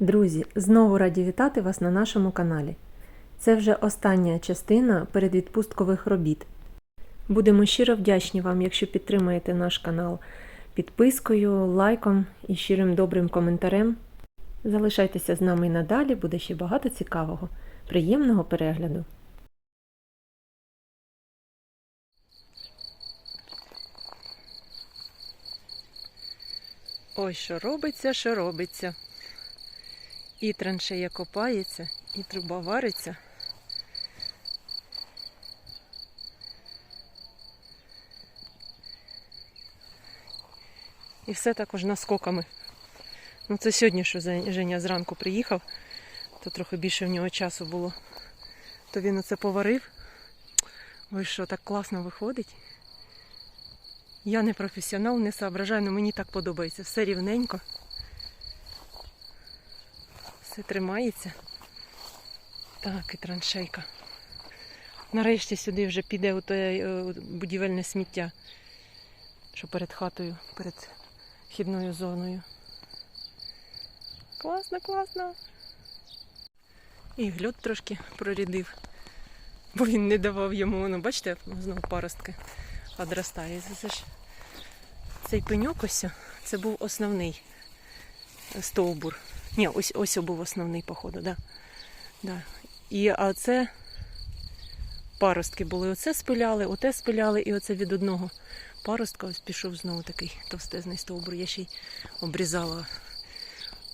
Друзі, знову раді вітати вас на нашому каналі. Це вже остання частина передвідпусткових робіт. Будемо щиро вдячні вам, якщо підтримаєте наш канал підпискою, лайком і щирим добрим коментарем. Залишайтеся з нами і надалі, буде ще багато цікавого. Приємного перегляду! Ой, що робиться, що робиться. І траншея копається, і труба вариться. І все також наскоками. Ну це сьогодні, що Женя зранку приїхав, то трохи більше в нього часу було. То він оце поварив. Ой, що так класно виходить. Я не професіонал, не соображаю, але мені так подобається. Все рівненько. Все тримається. Так, і траншейка. Нарешті сюди вже піде оте е, будівельне сміття, що перед хатою, перед вхідною зоною. Класно, класно. І гльот трошки прорядив, бо він не давав йому, ну бачите, знову паростки одростає. Це ж цей пеньок ось, це був основний стовбур. Ні, ось ось був основний, походу, да. Да. І а це паростки були. Оце спиляли, оте спиляли, і оце від одного паростка ось пішов знову такий товстезний стовбур. Я ще й обрізала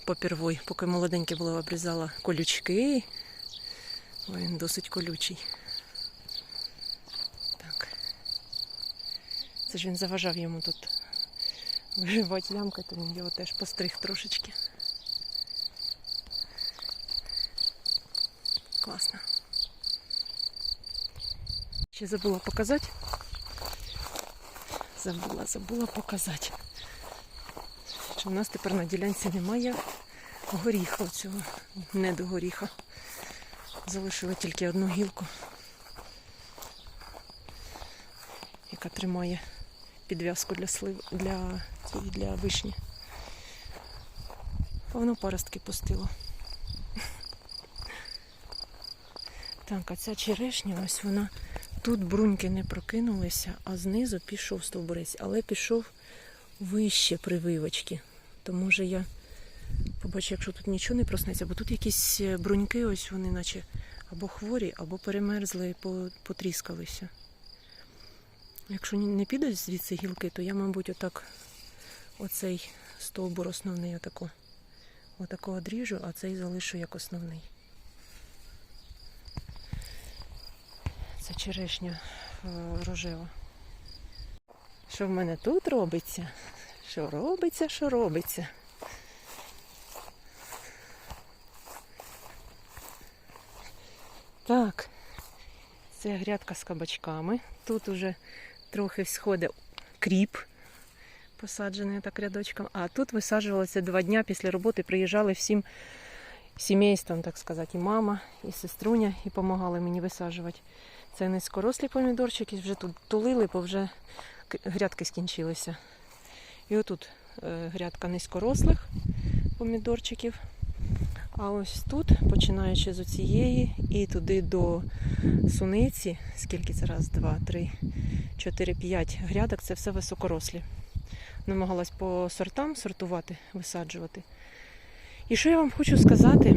попервой, поки молоденьке було, обрізала колючки. Ой, він досить колючий. Так. Це ж він заважав йому тут виживати ямка, то він його теж постриг трошечки. Класно. Ще забула показати. Забула, забула показати. Що в нас тепер на ділянці немає горіха цього, не до горіха. Залишила тільки одну гілку, яка тримає підв'язку для слив для, для вишні. Воно паростки пустило. Так, а ця черешня, ось вона. Тут бруньки не прокинулися, а знизу пішов стовбурець, але пішов вище прививочки. То може я побачу, якщо тут нічого не проснеться, бо тут якісь е, бруньки, ось вони наче або хворі, або перемерзли потріскалися. Якщо не підуть звідси гілки, то я, мабуть, отак оцей стовбур основний отако, отако одріжу, а цей залишу як основний. Черешня е, рожева. Що в мене тут робиться? Що робиться, що робиться? Так, це грядка з кабачками. Тут уже трохи сходить кріп, посаджений так рядочком. А тут висаджувалося два дня після роботи, приїжджали всім сімейством, так сказати, і мама, і сеструня, і допомагали мені висаджувати. Це низькорослі помідорчики, вже тут тулили, бо вже грядки скінчилися. І отут е, грядка низькорослих помідорчиків. А ось тут, починаючи з оцієї і туди до суниці, скільки це раз, два, три, чотири, п'ять грядок, це все високорослі. Намагалась по сортам сортувати, висаджувати. І що я вам хочу сказати,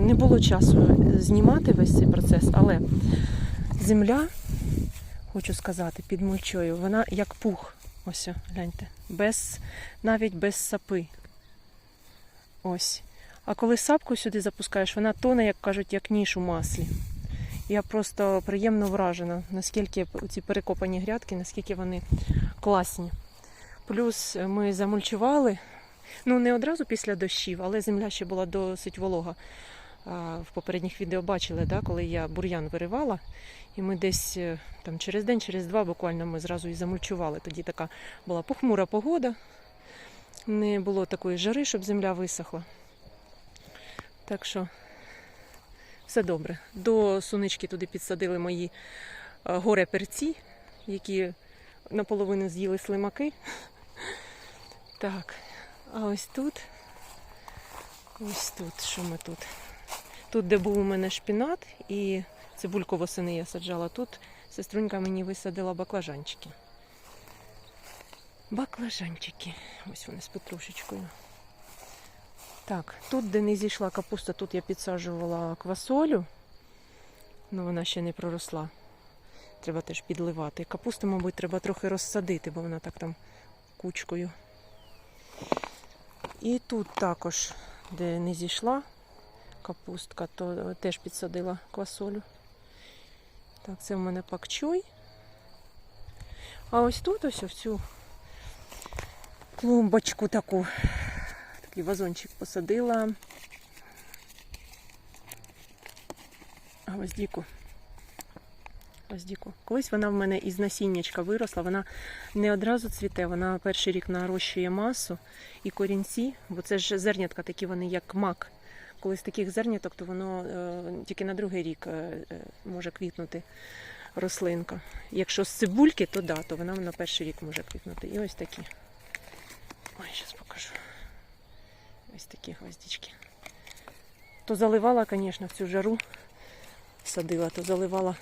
не було часу знімати весь цей процес, але земля, хочу сказати, під мульчою, вона як пух. Ось, гляньте, без, навіть без сапи. Ось. А коли сапку сюди запускаєш, вона тоне, як кажуть, як ніж у маслі. Я просто приємно вражена, наскільки ці перекопані грядки, наскільки вони класні. Плюс ми замульчували, ну не одразу після дощів, але земля ще була досить волога. В попередніх відео бачили, да, коли я бур'ян виривала, і ми десь е, там через день, через два буквально ми зразу і замульчували. Тоді така була похмура погода, не було такої жари, щоб земля висохла. Так що все добре. До сунички туди підсадили мої е, горе перці, які наполовину з'їли слимаки. Так, а ось тут Ось тут, що ми тут. Тут, де був у мене шпінат і цибульку восени я саджала, тут сеструнька мені висадила баклажанчики. Баклажанчики. Ось вони з петрушечкою. Так, тут, де не зійшла капуста, тут я підсаджувала квасолю. Ну, вона ще не проросла. Треба теж підливати. Капусту, мабуть, треба трохи розсадити, бо вона так там кучкою. І тут також, де не зійшла капустка, то теж підсадила квасолю. Так, це в мене пакчуй. А ось тут ось в цю клумбочку таку, такий вазончик посадила. Гвоздіку. Гвоздіку. Колись вона в мене із насіннячка виросла. Вона не одразу цвіте, вона перший рік нарощує масу і корінці, бо це ж зернятка такі вони, як мак. Коли з таких зерняток, то воно е, тільки на другий рік е, е, може квітнути рослинка. Якщо з цибульки, то да, то вона на перший рік може квітнути. І ось такі. Ой, зараз покажу. Ось такі гвоздички. То заливала, звісно, в цю жару садила, то заливала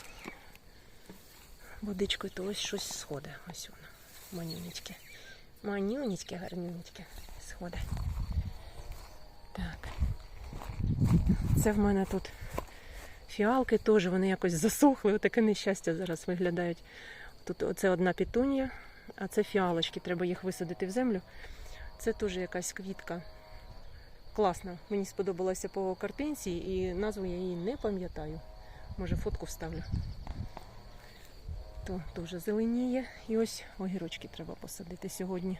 водичкою, то ось щось сходить. Ось воно. Манюнечке. Манюнечке, гарнюнечке. Сходить. Так. Це в мене тут фіалки теж, вони якось засохли. Отаке нещастя зараз виглядають. Тут оце одна пітунія, а це фіалочки. Треба їх висадити в землю. Це теж якась квітка. Класна. Мені сподобалася по картинці і назву я її не пам'ятаю. Може фотку вставлю. То теж зеленіє. І ось огірочки треба посадити сьогодні.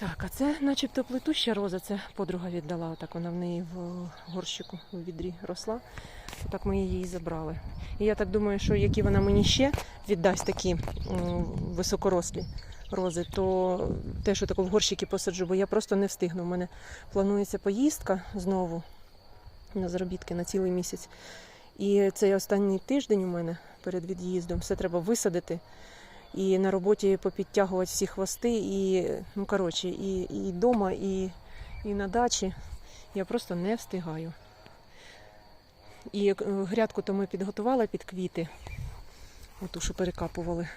Так, а це начебто плетуща роза, це подруга віддала. Так вона в неї в горщику у відрі росла. Так ми її забрали. І я так думаю, що які вона мені ще віддасть такі високорослі рози, то те, що таку в горщики посаджу, бо я просто не встигну. У мене планується поїздка знову на заробітки на цілий місяць. І цей останній тиждень у мене перед від'їздом все треба висадити. І на роботі попідтягувати всі хвости, і ну коротше, і, і вдома, і, і на дачі. Я просто не встигаю. І е, грядку то ми підготували під квіти. Оту, що перекапували.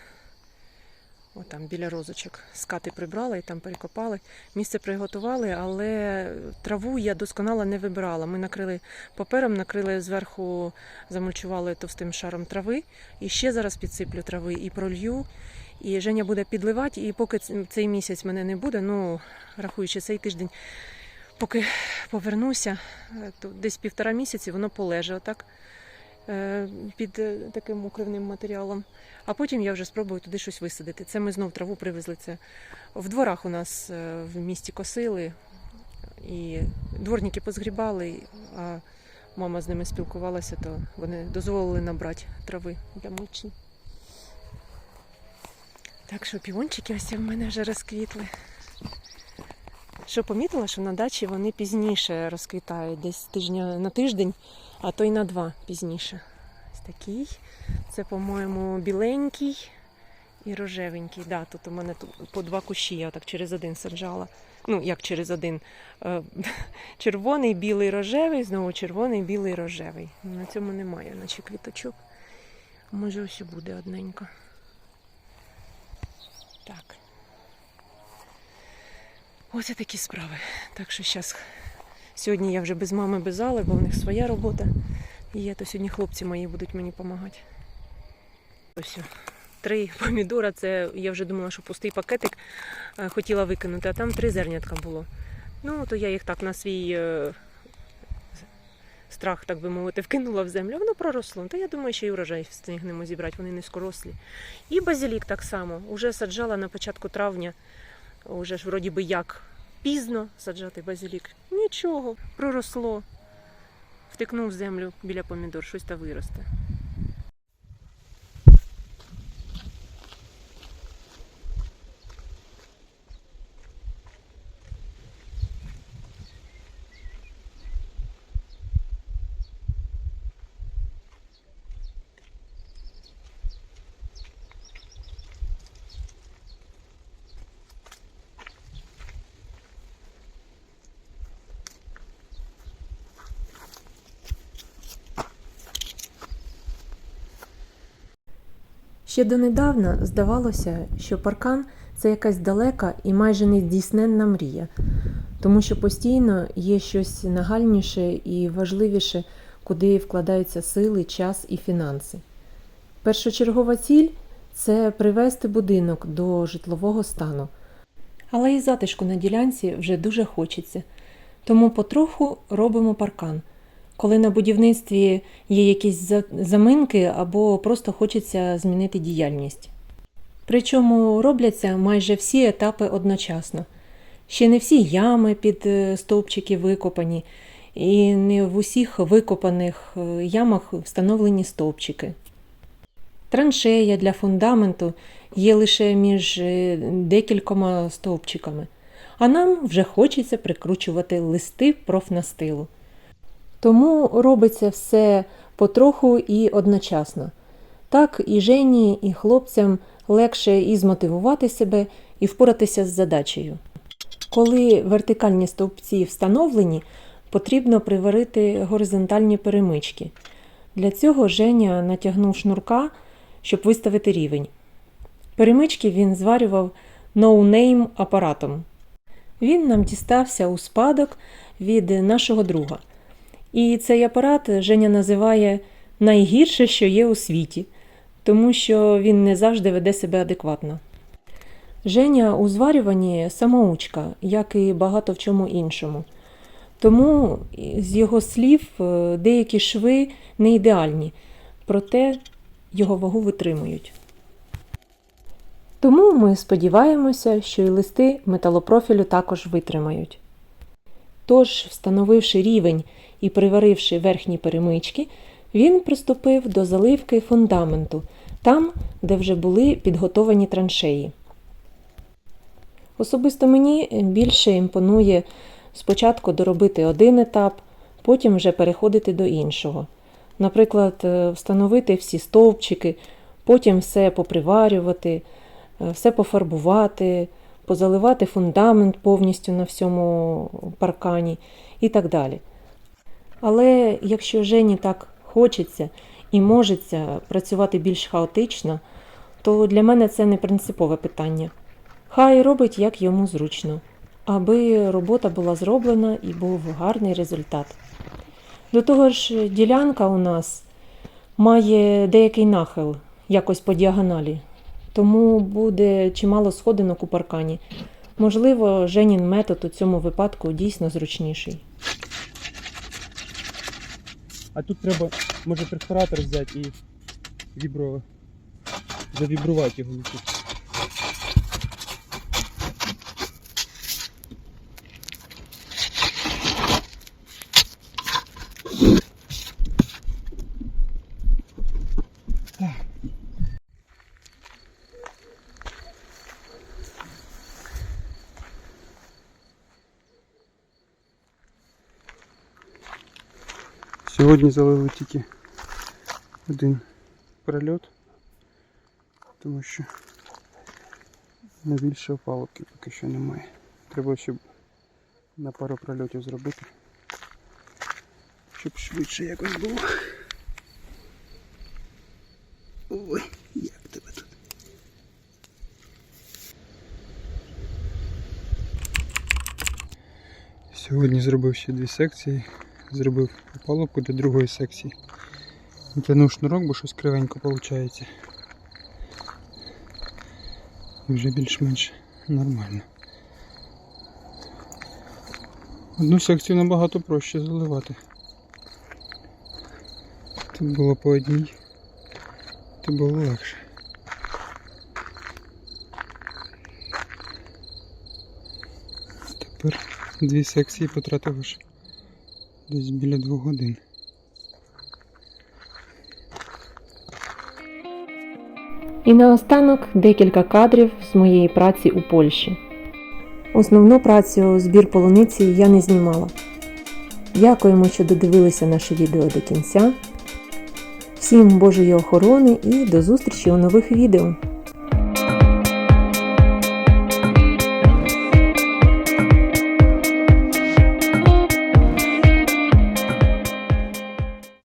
Отам біля розочок. Скати прибрали і там перекопали. Місце приготували, але траву я досконало не вибирала. Ми накрили папером, накрили зверху, замульчували товстим шаром трави. І ще зараз підсиплю трави і пролью. І Женя буде підливати, і поки цей місяць мене не буде, ну рахуючи цей тиждень, поки повернуся, е, то десь півтора місяці воно полеже отак під е, таким укривним матеріалом. А потім я вже спробую туди щось висадити. Це ми знов траву привезли. Це в дворах у нас е, в місті косили, і дворники позгрібали, а мама з ними спілкувалася, то вони дозволили набрати трави для мульчі. Так що півончики ось в мене вже розквітли. Що помітила, що на дачі вони пізніше розквітають, десь тижня на тиждень, а то й на два пізніше. Ось такий. Це, по-моєму, біленький і рожевенький. Да, тут у мене по два кущі, я так через один саджала. Ну, як через один. Е, Червоний, білий, рожевий, знову червоний, білий, рожевий. На цьому немає, наче квіточок. Може, ось і буде одненько. Так. І такі справи. Так що зараз. Сьогодні я вже без мами, без Алли, бо в них своя робота. І є, то сьогодні хлопці мої будуть мені допомагати. Ось. Три помідора, це я вже думала, що пустий пакетик е, хотіла викинути, а там три зернятка було. Ну, то я їх так на свій е, страх, так би мовити, вкинула в землю. Воно проросло. Та я думаю, що і урожай встигнемо зібрати, вони низькорослі. І базилік так само. Уже саджала на початку травня, уже ж вроді би як пізно саджати базилік. Нічого, проросло. Втикнув землю біля помідор, щось та виросте. Ще донедавна здавалося, що паркан це якась далека і майже нездійсненна мрія, тому що постійно є щось нагальніше і важливіше, куди вкладаються сили, час і фінанси. Першочергова ціль це привести будинок до житлового стану. Але і затишку на ділянці вже дуже хочеться. Тому потроху робимо паркан. Коли на будівництві є якісь заминки або просто хочеться змінити діяльність. Причому робляться майже всі етапи одночасно. Ще не всі ями під е, стовпчики викопані, і не в усіх викопаних е, ямах встановлені стовпчики. Траншея для фундаменту є лише між е, декількома стовпчиками, а нам вже хочеться прикручувати листи профнастилу. Тому робиться все потроху і одночасно. Так і Жені, і хлопцям легше і змотивувати себе, і впоратися з задачею. Коли вертикальні стовпці встановлені, потрібно приварити горизонтальні перемички. Для цього Женя натягнув шнурка, щоб виставити рівень. Перемички він зварював ноунейм апаратом. Він нам дістався у спадок від нашого друга. І цей апарат Женя називає найгірше, що є у світі, тому що він не завжди веде себе адекватно. Женя у зварюванні самоучка, як і багато в чому іншому. Тому з його слів е, деякі шви не ідеальні, проте його вагу витримують. Тому ми сподіваємося, що і листи металопрофілю також витримають. Тож, встановивши рівень і приваривши верхні перемички, він приступив до заливки фундаменту, там, де вже були підготовані траншеї. Особисто мені більше імпонує спочатку доробити один етап, потім вже переходити до іншого. Наприклад, е, встановити всі стовпчики, потім все поприварювати, е, все пофарбувати, позаливати фундамент повністю на всьому паркані і так далі. Але якщо Жені так хочеться і можеться працювати більш хаотично, то для мене це не принципове питання. Хай робить як йому зручно, аби робота була зроблена і був гарний результат. До того ж, ділянка у нас має деякий нахил, якось по діагоналі, тому буде чимало сходинок у паркані. Можливо, Женін метод у цьому випадку дійсно зручніший. А тут треба, може, перфоратор взяти і вібро... завібрувати його Сьогодні залили тільки один прольот, тому що на більше опалубки поки що немає. Треба ще на пару прольотів зробити, щоб швидше якось було. Ой, як тебе тут. Сьогодні зробив ще дві секції зробив опалубку для другої секції. Натягнув шнурок, бо щось кривенько виходить. І вже більш-менш нормально. Одну секцію набагато проще заливати. Тут було по одній, то було легше. Тепер дві секції потратив десь біля двох годин. І наостанок декілька кадрів з моєї праці у Польщі. Основну працю збір полуниці я не знімала. Дякуємо, що додивилися наше відео до кінця. Всім Божої охорони і до зустрічі у нових відео!